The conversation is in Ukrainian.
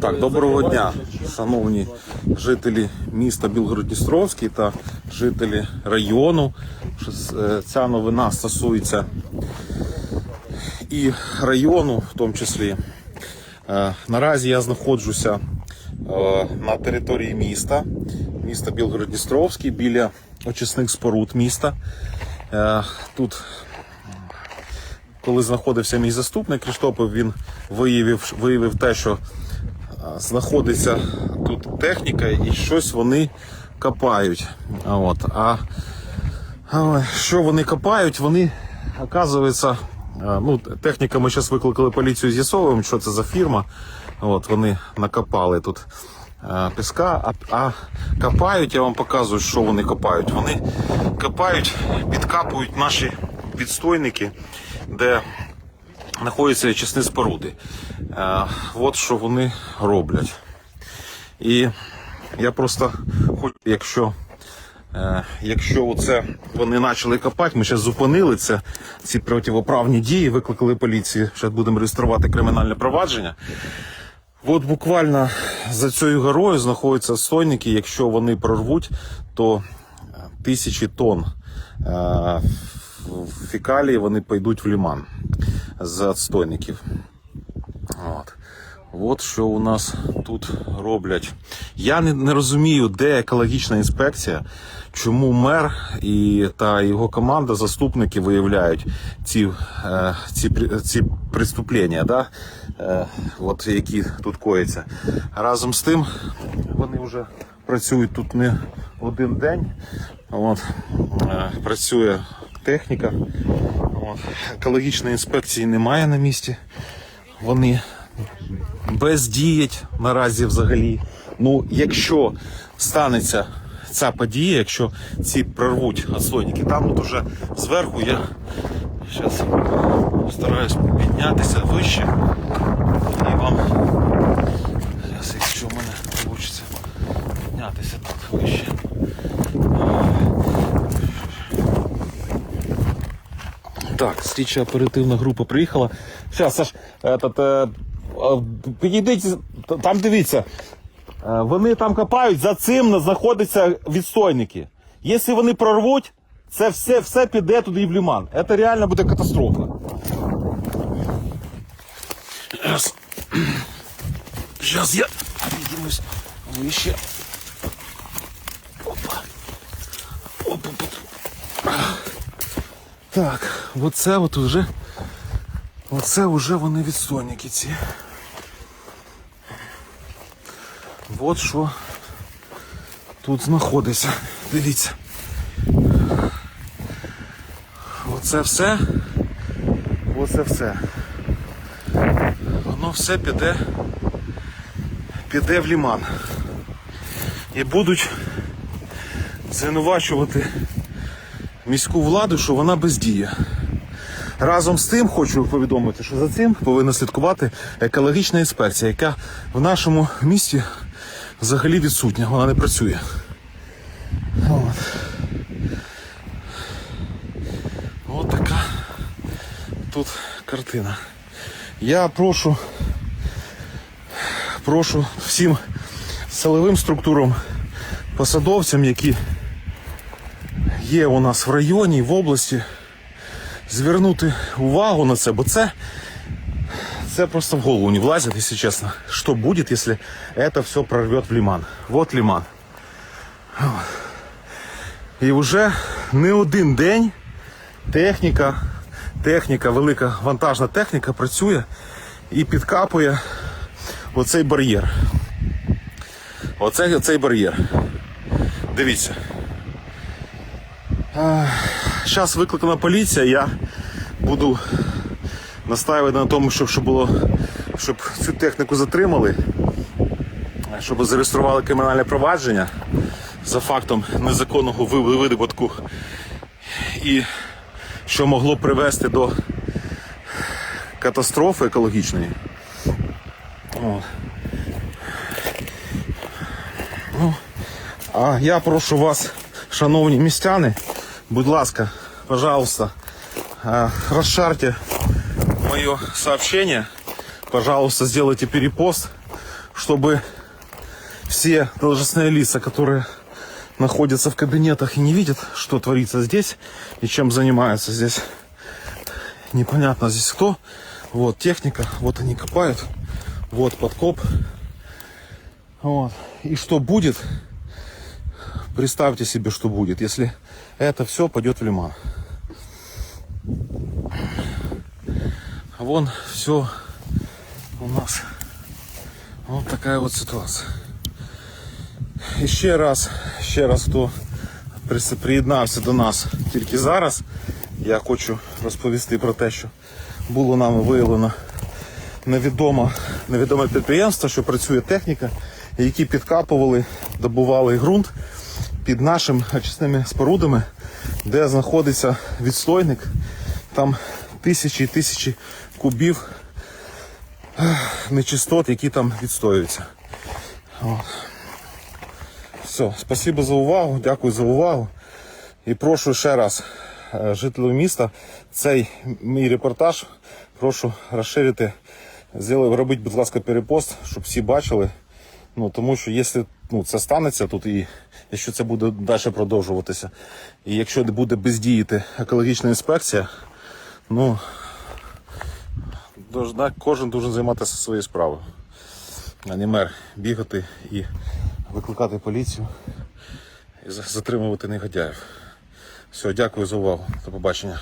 Так, доброго дня, шановні жителі міста Білгород-Дністровський та жителі району. Е, Ця новина стосується і району, в тому числі. Е, Наразі я знаходжуся е, на території міста, міста Білгород-Дністровський, біля очисних споруд міста. Тут коли знаходився мій заступник Криштопов, він виявив, виявив те, що знаходиться тут техніка і щось вони копають. А От. А, що вони копають? Вони, оказується, ну, техніка, ми зараз викликали поліцію, з'ясовуємо, що це за фірма. От, вони накопали тут піска, а, а копають, я вам показую, що вони копають. Вони копають, підкапують наші відстойники, де знаходяться чесні споруди. Е, от що вони роблять. І я просто хочу, якщо, е, якщо оце вони почали копати, ми зараз зупинили ці противоправні дії, викликали поліцію, зараз будемо реєструвати кримінальне провадження. От буквально за цією горою знаходяться стойники. Якщо вони прорвуть, то е, тисячі тонн фекалії вони пойдуть в ліман з відстойників. От. От що у нас тут роблять. Я не, не розумію, де екологічна інспекція, чому мер і та його команда, заступники виявляють ці, е, ці, ці преступлення, да? е, от, які тут кояться. Разом з тим, вони вже працюють тут не один день. От, е, працює техніка. От, екологічної інспекції немає на місці. Вони бездіють наразі взагалі. Ну, якщо станеться ця подія, якщо ці прорвуть отстойники, там от уже зверху я зараз стараюсь піднятися вище і вам зараз, якщо в мене вийде піднятися тут вище. Так, слідча оперативна група приїхала. Зараз, Саш, этот, е, е, підійдіть, там дивіться. Е, Вони там копають, за цим знаходяться відстойники. Якщо вони прорвуть, це все, все піде туди в ліман. Це реально буде катастрофа. Зараз, я підіймусь вище. Так, оце от уже. Оце вже вони відстойники ці. От що тут знаходиться. Дивіться. Оце все. Оце все. Воно все піде. Піде в ліман. І будуть звинувачувати міську владу, що вона бездіє. Разом з тим хочу повідомити, що за цим повинна слідкувати екологічна інспекція, яка в нашому місті взагалі відсутня, вона не працює. От. От така тут картина. Я прошу, прошу всім силовим структурам, посадовцям, які є у нас в районі, в області, звернути увагу на це, бо це, це просто в голову не влазить, якщо чесно. Що буде, якщо це все прорвет в лиман. Вот лиман. І вже не один день техніка, техніка, велика вантажна техніка працює і підкапує оцей бар'єр. Оцей, оцей бар'єр. Дивіться. Зараз викликана поліція, я буду настаювати на тому, щоб, щоб, було, щоб цю техніку затримали, щоб зареєстрували кримінальне провадження за фактом незаконного видобутку і що могло привести до катастрофи екологічної. Ну, а я прошу вас, шановні містяни, будь ласка, пожалуйста, э, расшарьте мое сообщение пожалуйста, сделайте перепост, чтобы все должностные лица, которые находятся в кабинетах и не видят, что творится здесь и чем занимаются здесь. Непонятно здесь кто. Вот техника, вот они копают, вот подкоп. Вот. И что будет, представьте себе, что будет, если это все пойдет в лиман. Вон все у нас вот такая вот ситуація. І ще раз, ще раз, хто приєднався до нас тільки зараз, я хочу розповісти про те, що було нами виявлено невідоме, невідоме підприємство, що працює техніка, які підкапували, добували ґрунт під нашими очисними спорудами, де знаходиться відстойник. Там тисячі і тисячі кубів нечистот, які там відстоюються. От. Все, спасибо за увагу, дякую за увагу. І прошу ще раз е, жителів міста цей мій репортаж прошу розширити. Зробити, будь ласка, перепост, щоб всі бачили. Ну, тому що якщо ну, це станеться тут і якщо це буде далі продовжуватися, і якщо не буде бездіяти екологічна інспекція, ну кожен должен займатися своєю справою, а не мер бігати і викликати поліцію і затримувати негодяїв. Все, дякую за увагу. До побачення.